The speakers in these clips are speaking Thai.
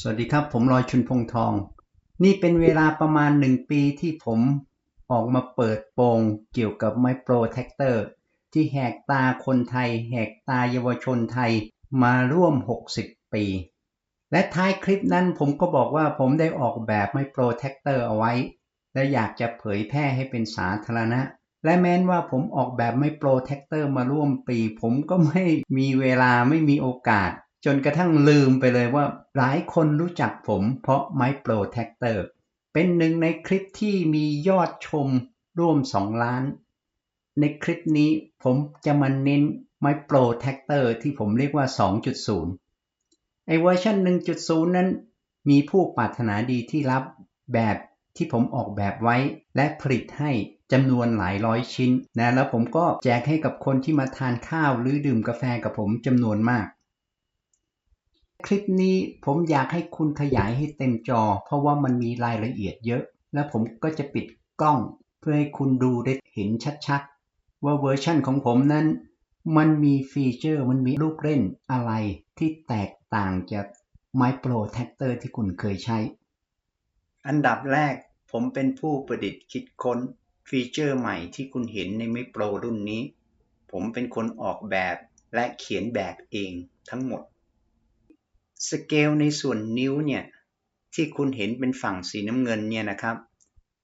สวัสดีครับ ผมลอยชุนพงทอง นี่เป็นเวลาประมาณหนึ่งปีที่ผมออกมาเปิดโปงเกี่ยวกับไมโ p รแท็กเตอร์ที่แหกตาคนไทย แหกตาเยาวชนไทยมาร่วม 60 ปี และท้ายคลิปนั้นผมก็บอกว่าผมได้ออกแบบไมโ p รแท็กเตอร์เอาไว้ และอยากจะเผยแพร่ให้เป็นสาธารณะ และแม้นว่าผมออกแบบไมโ p รแท็กเตอร์มาร่วมปี ผมก็ไม่มีเวลาไม่มีโอกาส จนกระทั่งลืมไปเลยว่าหลายคนรู้จักผมเพราะไมโ p รแท็กเตอร์เป็นหนึ่งในคลิปที่มียอดชมร่วม 2 ล้าน ในคลิปนี้ผมจะมาเน้นไมโ p รแท็กเตอร์ที่ผมเรียกว่า 2.0 ไอเวอร์ชัน1.0 นั้น มีผู้ปรารถนาดีที่รับแบบที่ผมออกแบบไว้และผลิตให้จำนวนหลายร้อยชิ้นนะแล้วผมก็แจกให้กับคนที่มาทานข้าวหรือดื่มกาแฟกับผมจำนวนมาก คลิปนี้ผมอยากให้คุณขยายให้เต็มจอ เพราะว่ามันมีรายละเอียดเยอะ แล้วผมก็จะปิดกล้อง เพื่อให้คุณดูได้เห็นชัดๆ ว่าเวอร์ชั่นของผมนั้น มันมีฟีเจอร์มันมีลูกเล่นอะไรที่แตกต่างจาก My Pro Tractor ที่คุณเคยใช้ อันดับแรกผมเป็นผู้ประดิษฐ์คิดค้นฟีเจอร์ใหม่ที่คุณเห็นใน My Pro รุ่นนี้ ผมเป็นคนออกแบบและเขียนแบบเองทั้งหมด สเกลในส่วนนิ้วเนี่ยที่คุณเห็นเป็นฝั่งสีน้ำเงินเนี่ยนะครับ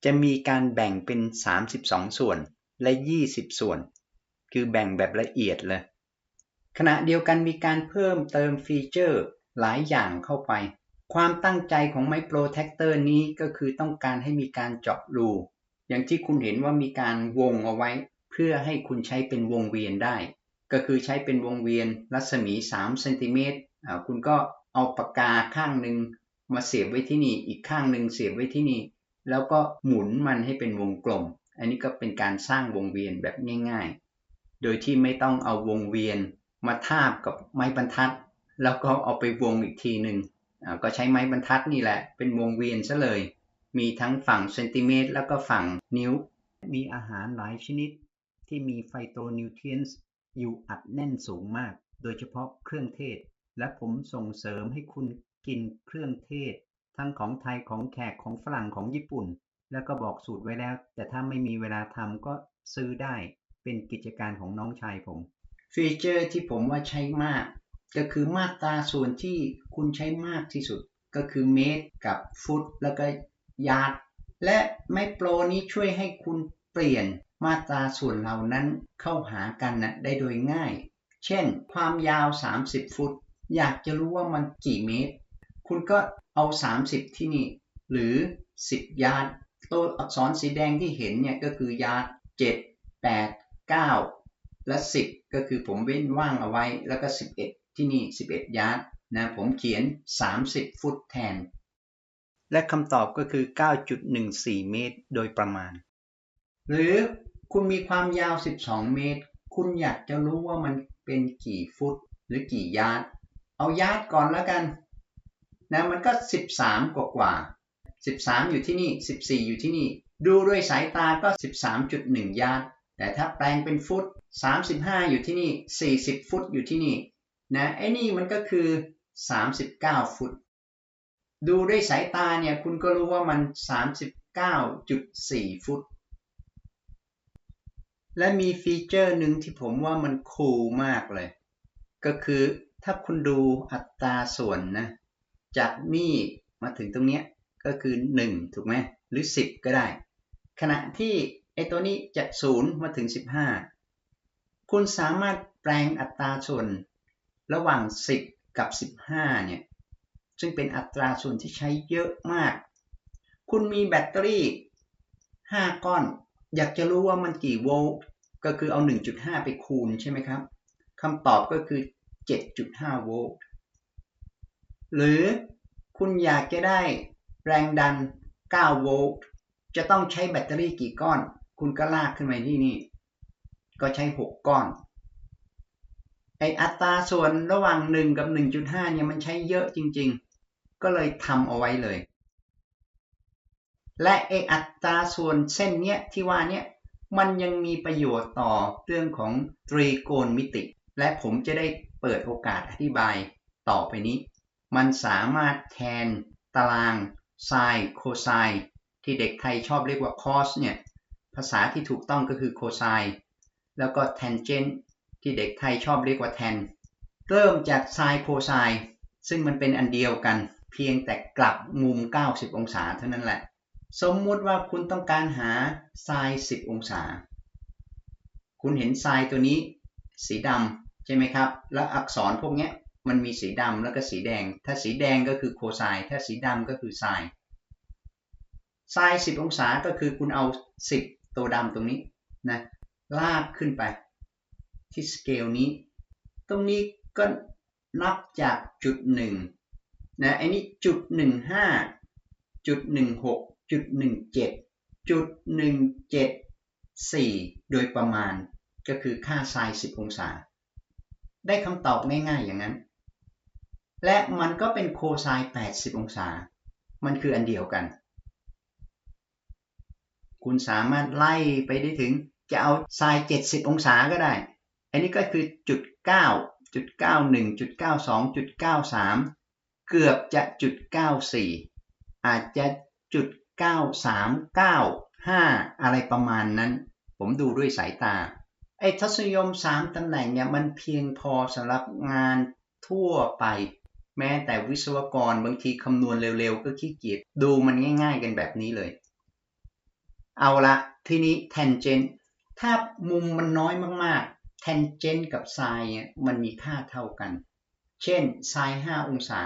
จะมีการแบ่งเป็น 32 ส่วนและ 20 ส่วน คือแบ่งแบบละเอียดเลย ขณะเดียวกันมีการเพิ่มเติมฟีเจอร์หลายอย่างเข้าไป ความตั้งใจของ m i p r o t a c t o r นี้ก็คือต้องการให้มีการเจาะรู อย่างที่คุณเห็นว่ามีการวงเอาไว้ เพื่อให้คุณใช้เป็นวงเวียนได้ ก็คือใช้เป็นวงเวียนรัศมี 3 เซนติเมตรคุณก็ เอาปากกาข้างหนึ่งมาเสียบไว้ที่นี่ อีกข้างหนึ่งเสียบไว้ที่นี่ แล้วก็หมุนมันให้เป็นวงกลม อันนี้ก็เป็นการสร้างวงเวียนแบบง่าย ๆ โดยที่ไม่ต้องเอาวงเวียนมาทาบกับไม้บรรทัด แล้วก็เอาไปวงอีกทีหนึ่งก็ใช้ไม้บรรทัดนี่แหละ เป็นวงเวียนซะเลย มีทั้งฝั่งเซนติเมตรแล้วก็ฝั่งนิ้ว มีอาหารหลายชนิดที่มีไฟโตนิวเทรียนส์อยู่อัดแน่นสูงมาก โดยเฉพาะเครื่องเทศ และผมส่งเสริมให้คุณกินเครื่องเทศ ทั้งของไทยของแขกของฝรั่งของญี่ปุ่น แล้วก็บอกสูตรไว้แล้ว แต่ถ้าไม่มีเวลาทำก็ซื้อได้เป็นกิจการของน้องชายผม ฟีเจอร์ที่ผมว่าใช้มาก ก็คือมาตราส่วนที่คุณใช้มากที่สุด ก็คือเมตรกับฟุตแล้วก็ยาร์ดและไมโปรนี้ช่วยให้คุณเปลี่ยนมาตราส่วนเหล่านั้นเข้าหากันนะได้โดยง่าย เช่น ความยาว 30 ฟุต อยากจะรู้ว่ามันกี่เมตร คุณก็เอา 30 ที่นี่ หรือ 10 ยาร์ดตัวอักษรสีแดงที่เห็นเนี่ยก็คือยาร์ด7 8 9 และ 10 ก็คือผมเว้นว่างเอาไว้ แล้วก็ 11 ที่นี่ 11 ยาร์ดนะผมเขียน 30 ฟุตแทน และคำตอบก็คือ 9.14 เมตร โดยประมาณ หรือคุณมีความยาว 12 เมตร คุณอยากจะรู้ว่ามันเป็นกี่ฟุตหรือกี่ยาร์ด เอายาร์ดก่อนแล้วกันนะมันก็ 13 กว่ากว่า 13 อยู่ที่นี่ 14 อยู่ที่นี่ ดูด้วยสายตาก็ 13.1 ยาร์ดแต่ถ้าแปลงเป็นฟุต 35 อยู่ที่นี่ 40 ฟุตอยู่ที่นี่นะไอ้นี่มันก็คือ 39 ฟุต ดูด้วยสายตาเนี่ยคุณก็รู้ว่ามัน 39.4 ฟุต และมีฟีเจอร์หนึ่งที่ผมว่ามันคูลมากเลย ก็คือ ถ้าคุณดูอัตราส่วนนะ จากนี่มาถึงตรงนี้ก็คือ 1 ถูกไหมหรือ 10 ก็ได้ ขณะที่ไอตัวนี้จาก 0 มาถึง 15 คุณสามารถแปลงอัตราส่วนระหว่าง 10 กับ 15 เนี่ย ซึ่งเป็นอัตราส่วนที่ใช้เยอะมาก คุณมีแบตเตอรี่ 5 ก้อน อยากจะรู้ว่ามันกี่โวลต์ ก็คือเอา 1.5 ไปคูณใช่ไหมครับคำตอบก็คือ 7.5 โวลต์ หรือคุณอยากจะได้แรงดัน 9 โวลต์ จะต้องใช้แบตเตอรี่กี่ก้อน คุณก็ลากขึ้นมาที่นี่ ก็ใช้ 6 ก้อน ไออัตราส่วนระหว่าง 1 กับ 1.5 เนี่ยมันใช้เยอะจริง ๆ ก็เลยทำเอาไว้เลย และไออัตราส่วนเส้นเนี้ยที่ว่าเนี้ยมันยังมีประโยชน์ต่อเรื่องของตรีโกณมิติ และผมจะได้ เปิดโอกาสอธิบายต่อไปนี้ มันสามารถแทนตารางไซน์โคไซน์ที่เด็กไทยชอบเรียกว่าคอสเนี่ย ภาษาที่ถูกต้องก็คือโคไซน์แล้วก็แทนเจนที่เด็กไทยชอบเรียกว่าแทน เริ่มจากไซน์โคไซน์ซึ่งมันเป็นอันเดียวกัน เพียงแต่กลับมุม 90 องศาเท่านั้นแหละ สมมุติว่าคุณต้องการหาไซน์10 องศา คุณเห็นไซน์ตัวนี้ สีดำ ใช่ไหมครับ แล้วอักษรพวกนี้มันมีสีดำแล้วก็สีแดง ถ้าสีแดงก็คือโคไซน์ถ้าสีดำก็คือไซน์ไซน์10องศาก็คือคุณเอา10ตัวดำตรงนี้นะลากขึ้นไป ที่สเกลนี้ ตรงนี้ก็นับจากจุดหนึ่งนะอันนี้จุดหนึ่งห้าจุดหนึ่งหกจุดหนึ่งเจ็ดจุดหนึ่งเจ็ดสี่โดยประมาณก็คือค่าไซน์10องศา ได้คำตอบง่ายๆอย่างนั้น และมันก็เป็นโคไซน์80 องศา มันคืออันเดียวกัน คุณสามารถไล่ไปได้ถึงจะเอาไซน์70 องศาก็ได้ อันนี้ก็คือจุด 9 จุด 91 จุด 92 จุด 93 เกือบจะจุด 94 อาจจะจุด 9395 อะไรประมาณนั้น ผมดูด้วยสายตา ไอ้ทศนิยม3ตำแหน่งเนี่ยมันเพียงพอสำหรับงานทั่วไป แม้แต่วิศวกรบางทีคำนวณเร็วๆ ก็ขี้เกียจดูมันง่าย ๆ กันแบบนี้เลย เอาละทีนี้ tangent ถ้ามุมมันน้อยมากๆ tangent กับ sin เนี่ยมันมีค่าเท่ากัน เช่น sin 5 องศา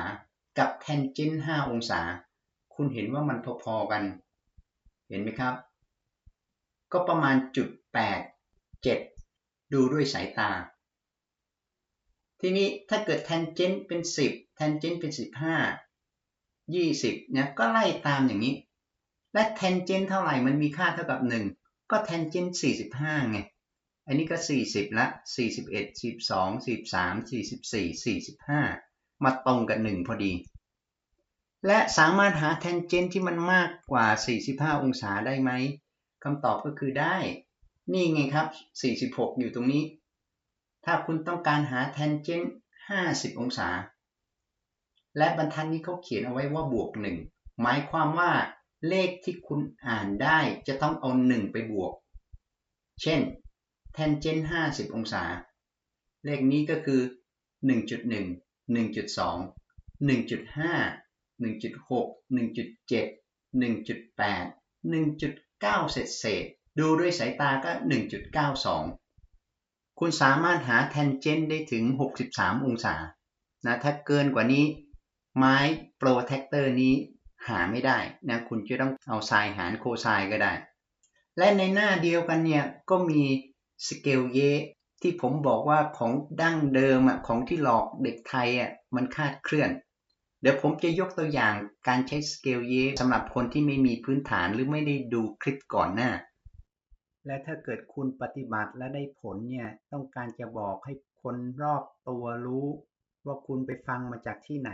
กับ tangent 5 องศา คุณเห็นว่ามันพอๆกัน เห็นไหมครับ ก็ประมาณจุด8 7 ดูด้วยสายตา ทีนี้ถ้าเกิด tangent เป็น 10 tangent เป็น 15 20เนี่ยก็ไล่ตามอย่างนี้ และ tangent เท่าไหร่มันมีค่าเท่ากับ 1 ก็ tangent 45 ไง อันนี้ก็ 40 ละ 41 42 43 44 45 มาตรงกับ 1 พอดีและสามารถหา tangent ที่มันมากกว่า 45 องศาได้ไหม คำตอบก็คือได้ นี่ไงครับ 46 อยู่ตรงนี้ ถ้าคุณต้องการหา tangent 50 องศา และบรรทัดนี้เขาเขียนเอาไว้ว่าบวก 1 หมายความว่าเลขที่คุณอ่านได้จะต้องเอา 1 ไปบวก เช่น tangent 50 องศา เลขนี้ก็คือ 1.1 1.2 1.5 1.6 1.7 1.8 1.9 เศษเศษ ดูด้วยสายตาก็ 1.92 คุณสามารถหา tangent ได้ถึง 63 องศา นะ ถ้าเกินกว่านี้ ไม้ protractor นี้หาไม่ได้นะ คุณจะต้องเอาไซน์หารโคไซน์ก็ได้ และในหน้าเดียวกันเนี่ย ก็มีสเกลเยที่ผมบอกว่าของดั้งเดิมอะของที่หลอกเด็กไทยอะมันคาดเคลื่อน เดี๋ยวผมจะยกตัวอย่างการใช้สเกลเยสำหรับคนที่ไม่มีพื้นฐานหรือไม่ได้ดูคลิปก่อนหน้า และถ้าเกิดคุณปฏิบัติและได้ผลเนี่ย ต้องการจะบอกให้คนรอบตัวรู้ ว่าคุณไปฟังมาจากที่ไหน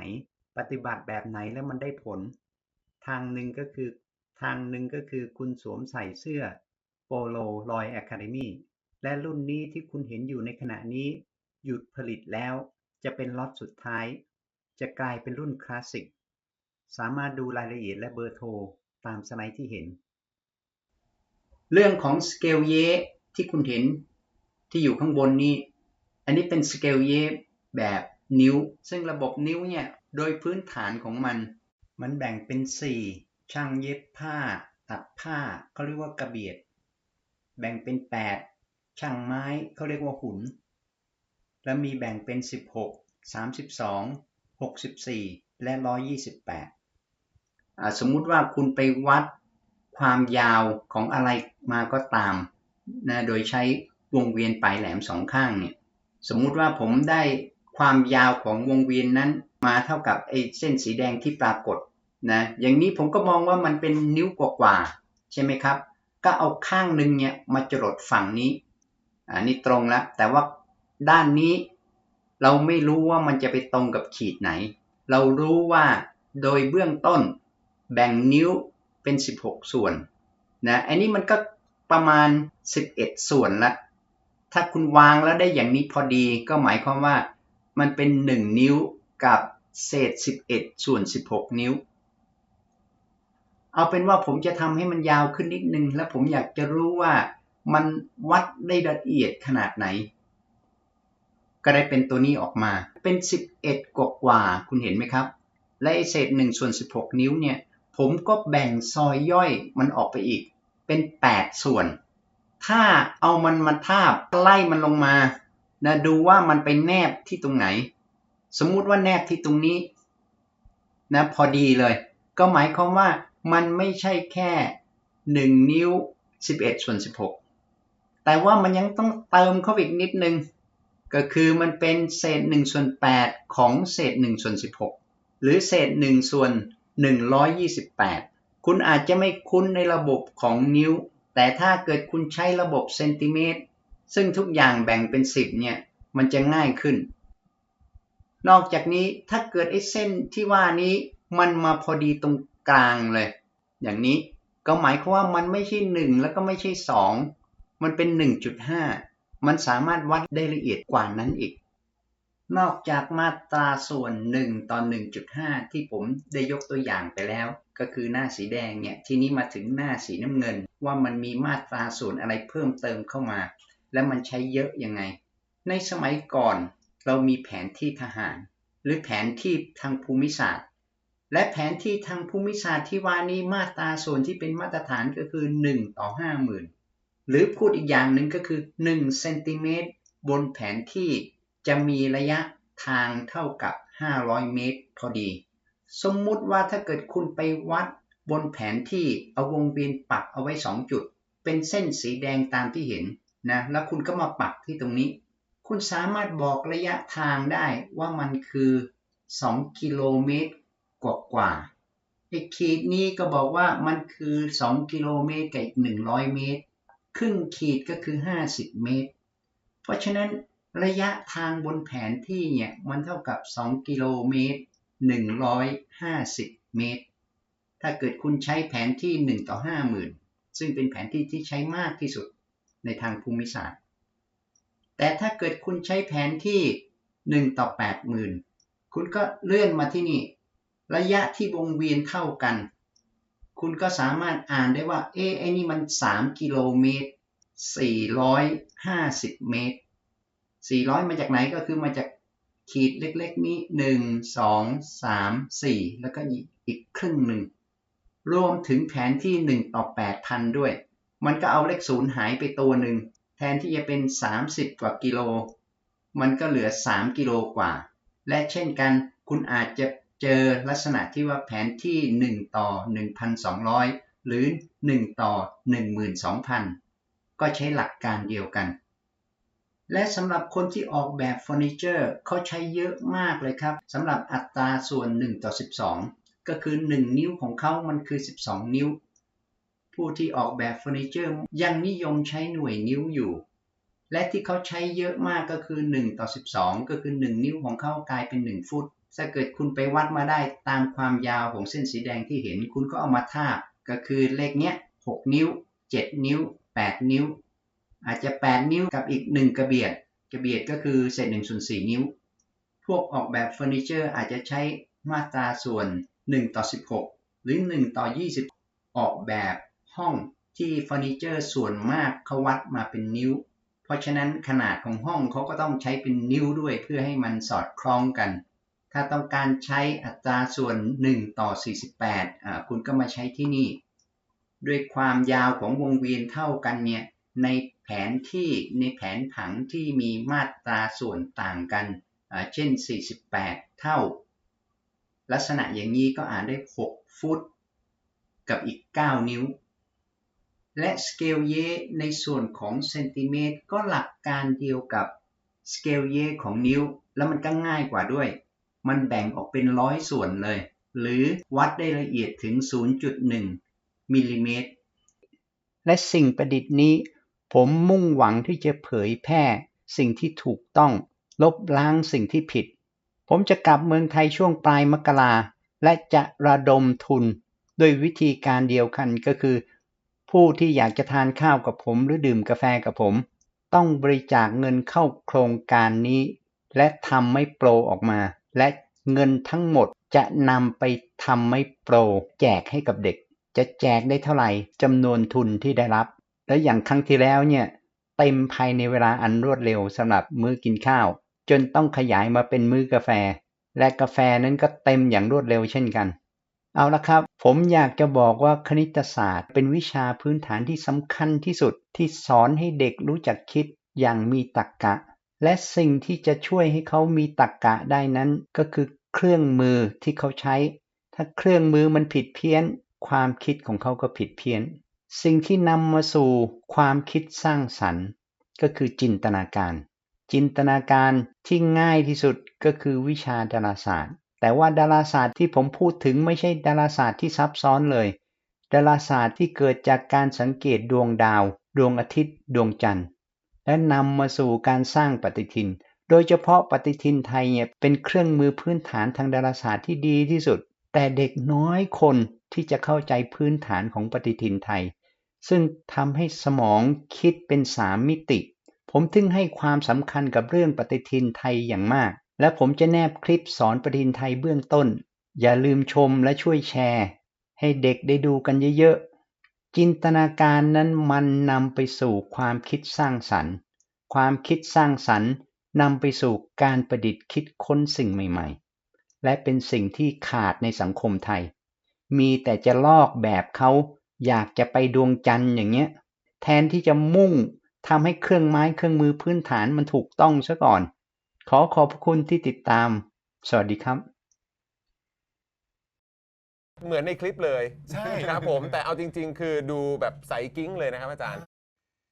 ปฏิบัติแบบไหนแล้วมันได้ผล ทางหนึ่งก็คือ ทางหนึ่งก็คือคุณสวมใส่เสื้อโปโลลอยแอคาเดมี่และรุ่นนี้ที่คุณเห็นอยู่ในขณะนี้ หยุดผลิตแล้ว จะเป็นล็อตสุดท้าย จะกลายเป็นรุ่นคลาสสิก สามารถดูรายละเอียดและเบอร์โทรตามสไลด์ที่เห็น เรื่องของสเกลเยที่คุณเห็นที่อยู่ข้างบนนี้ อันนี้เป็นสเกลเยแบบนิ้ว ซึ่งระบบนิ้วเนี่ย โดยพื้นฐานของมัน มันแบ่งเป็น 4 ช่างเย็บผ้า ตัดผ้าเขาเรียกว่ากระเบียด แบ่งเป็น 8 ช่างไม้เขาเรียกว่าหุน แล้วมีแบ่งเป็น 16 32 64 และ 128สมมุติว่าคุณไปวัด ความยาวของอะไรมาก็ตามนะโดยใช้วงเวียนปลายแหลมสองข้างเนี่ยสมมุติว่าผมได้ความยาวของวงเวียนนั้นมาเท่ากับไอ้เส้นสีแดงที่ปรากฏนะอย่างนี้ผมก็มองว่ามันเป็นนิ้วกว่าๆใช่ไหมครับ ก็เอาข้างหนึ่งเนี่ยมาจรดฝั่งนี้อันนี้ตรงแล้วแต่ว่าด้านนี้เราไม่รู้ว่ามันจะไปตรงกับขีดไหน เรารู้ว่าโดยเบื้องต้นแบ่งนิ้ว เป็น 16 ส่วนนะอันนี้มันก็ประมาณ 11 ส่วนละ ถ้าคุณวางแล้วได้อย่างนี้พอดีก็หมายความว่ามันเป็น 1 นิ้วกับเศษ 11 ส่วน 16 นิ้ว เอาเป็นว่าผมจะทำให้มันยาวขึ้นนิดนึง และผมอยากจะรู้ว่ามันวัดได้ละเอียดขนาดไหน ก็ได้เป็นตัวนี้ออกมา เป็น 11 กว่ากว่าคุณเห็นไหมครับ และเศษ1ส่วน 16 นิ้วเนี่ย ผมก็แบ่งซอยย่อยมันออกไปอีก เป็น 8 ส่วน ถ้าเอามันมาทาบไล่มันลงมานะดูว่ามันไปแนบที่ตรงไหน สมมุติว่าแนบที่ตรงนี้นะพอดีเลย ก็หมายความว่ามันไม่ใช่แค่ 1 นิ้ว 11 ส่วน 16 แต่ว่ามันยังต้องเติมเข้าอีกนิดนึง ก็คือมันเป็นเศษ1ส่วน8ของเศษ1ส่วน16 หรือเศษ1ส่วน 128 คุณอาจจะไม่คุ้นในระบบของนิ้ว แต่ถ้าเกิดคุณใช้ระบบเซนติเมตร ซึ่งทุกอย่างแบ่งเป็น 10 เนี่ย มันจะง่ายขึ้น นอกจากนี้ถ้าเกิดไอ้เส้นที่ว่านี้มันมาพอดีตรงกลางเลย อย่างนี้ก็หมายความว่ามันไม่ใช่ 1 แล้วก็ไม่ใช่ 2 มันเป็น 1.5 มันสามารถวัดได้ละเอียดกว่านั้นอีก นอกจากมาตราส่วน1ต่อ1.5 ที่ผมได้ยกตัวอย่างไปแล้ว ก็คือหน้าสีแดงเนี่ยทีนี้มาถึงหน้าสีน้ำเงิน ว่ามันมีมาตราส่วนอะไรเพิ่มเติมเข้ามา และมันใช้เยอะยังไง ในสมัยก่อนเรามีแผนที่ทหาร หรือแผนที่ทางภูมิศาสตร์ และแผนที่ทางภูมิศาสตร์ที่ว่านี้มาตราส่วนที่เป็นมาตรฐานก็คือ 1 ต่อ 50,000 หรือพูดอีกอย่างหนึ่งก็คือ1เซนติเมตรบนแผนที่ จะมีระยะทางเท่ากับ 500 เมตรพอดี สมมุติว่าถ้าเกิดคุณไปวัดบนแผนที่เอาวงเวียนปักเอาไว้ 2 จุด เป็นเส้นสีแดงตามที่เห็นนะแล้วคุณก็มาปักที่ตรงนี้ คุณสามารถบอกระยะทางได้ว่ามันคือ 2 กิโลเมตรกว่ากว่าไอ้ขีดนี้ก็บอกว่ามันคือ 2 กิโลเมตรกับอีก100 เมตร ครึ่งขีดก็คือ 50 เมตร เพราะฉะนั้น ระยะทางบนแผนที่เนี่ยมันเท่ากับ 2 กิโลเมตร 150 เมตร ถ้าเกิดคุณใช้แผนที่ 1 ต่อ 50,000 ซึ่งเป็นแผนที่ที่ใช้มากที่สุดในทางภูมิศาสตร์ แต่ถ้าเกิดคุณใช้แผนที่ 1 ต่อ 80,000 คุณก็เลื่อนมาที่นี่ ระยะที่วงเวียนเท่ากัน คุณก็สามารถอ่านได้ว่า เอ๊ะไอ้นี่มัน 3 กิโลเมตร 450 เมตร 400 มาจากไหนก็คือมาจากขีดเล็กๆนี้ 1 2 3 4 แล้วก็อีกครึ่งหนึ่ง รวมถึงแผนที่ 1 ต่อ 8,000 ด้วย มันก็เอาเลขศูนย์หายไปตัวหนึ่ง แทนที่จะเป็น 30 กว่ากิโล มันก็เหลือ 3 กิโลกว่า และเช่นกันคุณอาจจะเจอลักษณะที่ว่าแผนที่ 1 ต่อ 1,200 หรือ 1 ต่อ 12,000 ก็ใช้หลักการเดียวกัน และสำหรับคนที่ออกแบบเฟอร์นิเจอร์เขาใช้เยอะมากเลยครับสำหรับอัตราส่วน 1 ต่อ 12 ก็คือ 1 นิ้วของเขามันคือ 12 นิ้ว ผู้ที่ออกแบบเฟอร์นิเจอร์ยังนิยมใช้หน่วยนิ้วอยู่ และที่เขาใช้เยอะมากก็คือ 1 ต่อ 12 ก็คือ 1 นิ้วของเขากลายเป็น 1 ฟุตถ้าเกิดคุณไปวัดมาได้ตามความยาวของเส้นสีแดงที่เห็นคุณก็เอามาทาบก็คือเลขเนี้ย 6 นิ้ว 7 นิ้ว 8 นิ้ว อาจจะ 8 นิ้วกับอีก 1 กระเบียด กระเบียดก็คือเศษ1ส่วน4นิ้ว พวกออกแบบเฟอร์นิเจอร์อาจจะใช้มาตราส่วน 1 ต่อ 16 หรือ 1 ต่อ 20 ออกแบบห้องที่เฟอร์นิเจอร์ส่วนมากเขาวัดมาเป็นนิ้ว เพราะฉะนั้นขนาดของห้องเขาก็ต้องใช้เป็นนิ้วด้วยเพื่อให้มันสอดคล้องกัน ถ้าต้องการใช้อัตราส่วน 1 ต่อ 48อ่าคุณก็มาใช้ที่นี่ ด้วยความยาวของวงเวียนเท่ากันเนี่ยใน แผนที่ในแผนผังที่มีมาตราส่วนต่างกันอ่าเช่น 48 เท่า ลักษณะอย่างนี้ก็อ่านได้ 6 ฟุต กับอีก 9 นิ้ว และสเกลเยในส่วนของเซนติเมตรก็หลักการเดียวกับสเกลเยของนิ้ว แล้วมันก็ง่ายกว่าด้วย มันแบ่งออกเป็นร้อยส่วนเลย หรือวัดได้ละเอียดถึง 0.1 มิลลิเมตร และสิ่งประดิษฐ์นี้ ผมมุ่งหวังที่จะเผยแพร่สิ่งที่ถูกต้อง ลบล้างสิ่งที่ผิด ผมจะกลับเมืองไทยช่วงปลายมกราและจะระดมทุนด้วยวิธีการเดียวกันก็คือ ผู้ที่อยากจะทานข้าวกับผมหรือดื่มกาแฟกับผม ต้องบริจาคเงินเข้าโครงการนี้ และทำไม่โปรออกมา และเงินทั้งหมดจะนำไปทำไม่โปร แจกให้กับเด็ก จะแจกได้เท่าไหร่จำนวนทุนที่ได้รับ แล้วอย่างครั้งที่แล้วเนี่ยเต็มภายในเวลาอันรวดเร็วสำหรับมื้อกินข้าว จนต้องขยายมาเป็นมื้อกาแฟ และกาแฟนั้นก็เต็มอย่างรวดเร็วเช่นกัน เอาละครับ ผมอยากจะบอกว่าคณิตศาสตร์ เป็นวิชาพื้นฐานที่สำคัญที่สุดที่สอนให้เด็กรู้จักคิดอย่างมีตรรกะและสิ่งที่จะช่วยให้เขามีตรรกะได้นั้นก็คือเครื่องมือที่เขาใช้ ถ้าเครื่องมือมันผิดเพี้ยน ความคิดของเขาก็ผิดเพี้ยน สิ่งที่นำมาสู่ความคิดสร้างสรรค์ ก็คือจินตนาการ จินตนาการที่ง่ายที่สุดก็คือวิชาดาราศาสตร์ แต่ว่าดาราศาสตร์ที่ผมพูดถึงไม่ใช่ดาราศาสตร์ที่ซับซ้อนเลย ดาราศาสตร์ที่เกิดจากการสังเกตดวงดาว ดวงอาทิตย์ ดวงจันทร์ และนำมาสู่การสร้างปฏิทิน โดยเฉพาะปฏิทินไทยเนี่ยเป็นเครื่องมือพื้นฐานทางดาราศาสตร์ที่ดีที่สุด แต่เด็กน้อยคนที่จะเข้าใจพื้นฐานของปฏิทินไทย ซึ่งทำให้สมองคิดเป็นสามมิติ ผมถึงให้ความสำคัญกับเรื่องปฏิทินไทยอย่างมาก และผมจะแนบคลิปสอนปฏิทินไทยเบื้องต้น อย่าลืมชมและช่วยแชร์ ให้เด็กได้ดูกันเยอะๆ จินตนาการนั้นมันนำไปสู่ความคิดสร้างสรรค์ ความคิดสร้างสรรค์นำไปสู่การประดิษฐ์คิดค้นสิ่งใหม่ๆ และเป็นสิ่งที่ขาดในสังคมไทย มีแต่จะลอกแบบเขา อยากจะไปดวงจันทร์อย่างเงี้ย แทนที่จะมุ่งทำให้เครื่องไม้เครื่องมือพื้นฐานมันถูกต้องซะก่อน ขอขอบพระคุณที่ติดตาม สวัสดีครับ เหมือนในคลิปเลยใช่ครับผม แต่เอาจริง ๆ คือดูแบบใสกิ้งเลยนะครับอาจารย์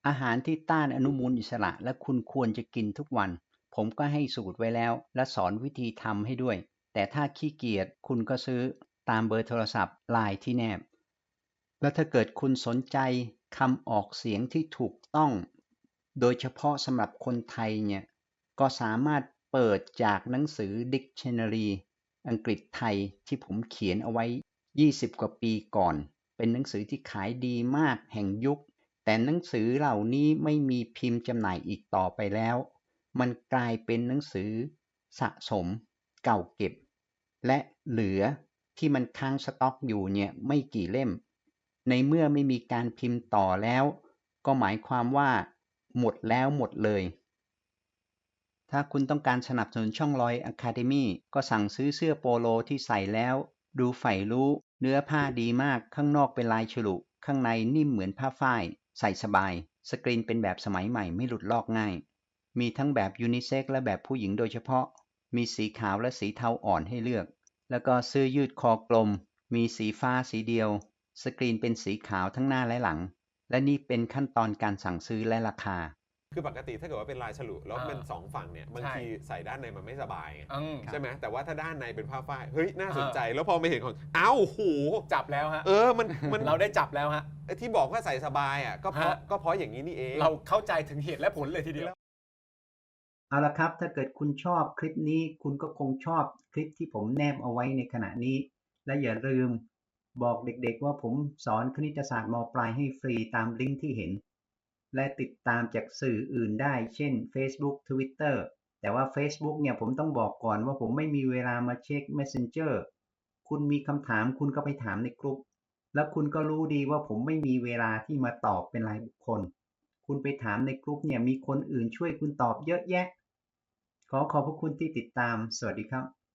อาหารที่ต้านอนุมูลอิสระและคุณควรจะกินทุกวัน ผมก็ให้สูตรไว้แล้ว และสอนวิธีทำให้ด้วย แต่ถ้าขี้เกียจคุณก็ซื้อตามเบอร์โทรศัพท์ไลน์ที่แนบ แล้วถ้าเกิดคุณสนใจคำออกเสียงที่ถูกต้อง โดยเฉพาะสำหรับคนไทยเนี่ย ก็สามารถเปิดจากหนังสือ Dictionary อังกฤษไทยที่ผมเขียนเอาไว้ 20 กว่าปีก่อน เป็นหนังสือที่ขายดีมากแห่งยุค แต่หนังสือเหล่านี้ไม่มีพิมพ์จำหน่ายอีกต่อไปแล้ว มันกลายเป็นหนังสือสะสม เก่าเก็บ และเหลือที่มันค้างสต็อกอยู่เนี่ยไม่กี่เล่ม ในเมื่อไม่มีการพิมพ์ต่อแล้ว ก็หมายความว่า หมดแล้วหมดเลย ถ้าคุณต้องการสนับสนุนช่องลอย Academy ก็สั่งซื้อเสื้อโปโลที่ใส่แล้ว ดูใฝ่รู้ เนื้อผ้าดีมากข้างนอกเป็นลายฉลุ ข้างในนิ่มเหมือนผ้าฝ้าย ใส่สบาย สกรีนเป็นแบบสมัยใหม่ไม่หลุดลอกง่าย มีทั้งแบบยูนิเซ็กและแบบผู้หญิงโดยเฉพาะ มีสีขาวและสีเทาอ่อนให้เลือก แล้วก็เสื้อยืดคอกลม มีสีฟ้าสีเดียว สกรีนเป็นสีขาวทั้งหน้าและหลัง และนี่เป็นขั้นตอนการสั่งซื้อและราคา คือปกติถ้าเกิดว่าเป็นลายฉลุแล้วอ่าเป็นสองฝั่งเนี่ยบางใช่ทีใส่ด้านในมันไม่สบายไงอืม ใช่ไหมแต่ว่าถ้าด้านในเป็นผ้าฝ้ายเฮ้ยน่าสนใจ แล้วพอไม่เห็นของอ้าวโหจับแล้วฮะ เออมันมันเราได้จับแล้วฮะ ไอ้ที่บอกว่าใส่สบายอะก็เพราะฮะ ก็เพราะอย่างนี้นี่เอง เราเข้าใจถึงเหตุและผลเลยทีเดียว เอาละครับ ถ้าเกิดคุณชอบคลิปนี้ คุณก็คงชอบคลิปที่ผมแนบเอาไว้ในขณะนี้ และอย่าลืม บอกเด็กๆว่าผมสอนคณิตศาสตร์มปลายให้ฟรีตามลิงก์ที่เห็น และติดตามจากสื่ออื่นได้ เช่น Facebook Twitter แต่ว่า Facebook เนี่ยผมต้องบอกก่อนว่าผมไม่มีเวลามาเช็ค Messenger คุณมีคำถามคุณก็ไปถามในกลุ่มแล้วคุณก็รู้ดีว่าผมไม่มีเวลาที่มาตอบเป็นรายบุคคล คุณไปถามในกลุ่มเนี่ยมีคนอื่นช่วยคุณตอบเยอะแยะ ขอขอบพระคุณที่ติดตาม สวัสดีครับ